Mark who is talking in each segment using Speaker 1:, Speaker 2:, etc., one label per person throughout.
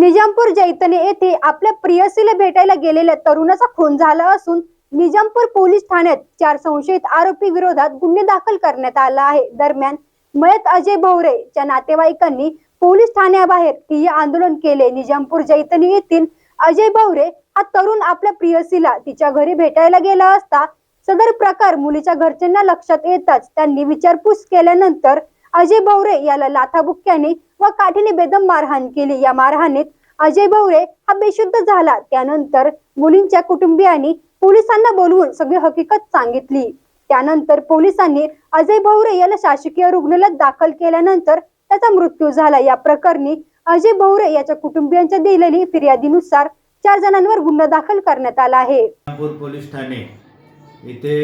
Speaker 1: निजामपूर जैतने येथे आपल्या प्रियसीला भेटायला गेलेल्या तरुणाचा खून झाला असून निजामपूर पोलीस ठाण्यात चार संशयित आरोपी विरोधात गुन्हे दाखल करण्यात आला आहे. दरम्यान मयत अजय भवरे च्या नातेवाईकांनी पोलीस ठाण्याबाहेर ठिय्या आंदोलन केले. निजामपूर जैतनी येथील अजय भवरे हा तरुण आपल्या प्रियसीला तिच्या घरी भेटायला गेला असता सदर प्रकार मुलीच्या घरच्यांना लक्षात येताच त्यांनी विचारपूस केल्यानंतर अजय भवरे याला लाथाबुक्क्याने व काठीने बेदम मारहाण केली. या मारहाणीत अजय भवरे हा बेशुद्ध झाला. त्यानंतर मुलींच्या कुटुंबियांनी पोलिसांना बोलवून सगळी हकीकत सांगितली. त्यानंतर पोलिसांनी अजय भवरे याला शासकीय रुग्णालयात दाखल केल्यानंतर त्याचा मृत्यू झाला. या प्रकरणी अजय भवरे याच्या कुटुंबियांच्या दिलेली फिर्यादीनुसार चार जणांवर गुन्हा दाखल करण्यात आला आहे.
Speaker 2: नागपूर पोलीस ठाणे इथे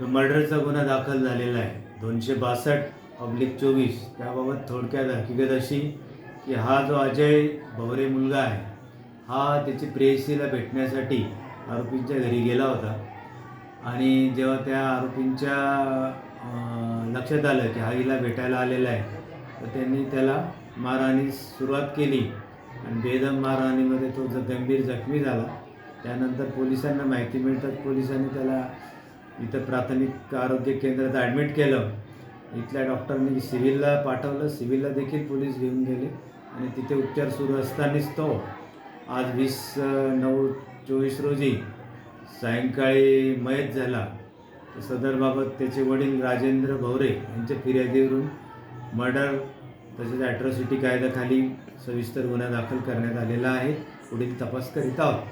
Speaker 2: मर्डरचा गुन्हा दाखल झालेला आहे. दोनशे बासष्ट पब्लिक चोवीस. त्याबाबत थोडक्यात हकीकत अशी की हा जो अजय भवरे मुलगा आहे हा त्याची प्रेयसीला भेटण्यासाठी आरोपींच्या घरी गेला होता. आणि जेव्हा त्या आरोपींच्या लक्षात आलं की हा हिला भेटायला आलेला आहे तर त्यांनी त्याला मारहाणीस सुरुवात केली. आणि बेदम मारहाणीमध्ये तो ज गंभीर जखमी झाला. त्यानंतर पोलिसांना माहिती मिळतात पोलिसांनी त्याला इथं प्राथमिक आरोग्य केंद्रात ॲडमिट केलं. इथल्या डॉक्टरनी सिव्हिलला पाठवलं. सिव्हिलला देखील पोलीस घेऊन गेले. आणि तिथे उपचार सुरू असतानाच तो आज वीस नऊ चोवीस रोजी सायंकाळी मयत झाला. तर सदरबाबत त्याचे वडील राजेंद्र भवरे यांच्या फिर्यादीवरून मर्डर तसेच ॲट्रॉसिटी कायद्याखाली सविस्तर गुन्हा दाखल करण्यात आलेला आहे. पुढील तपास करीत आहोत.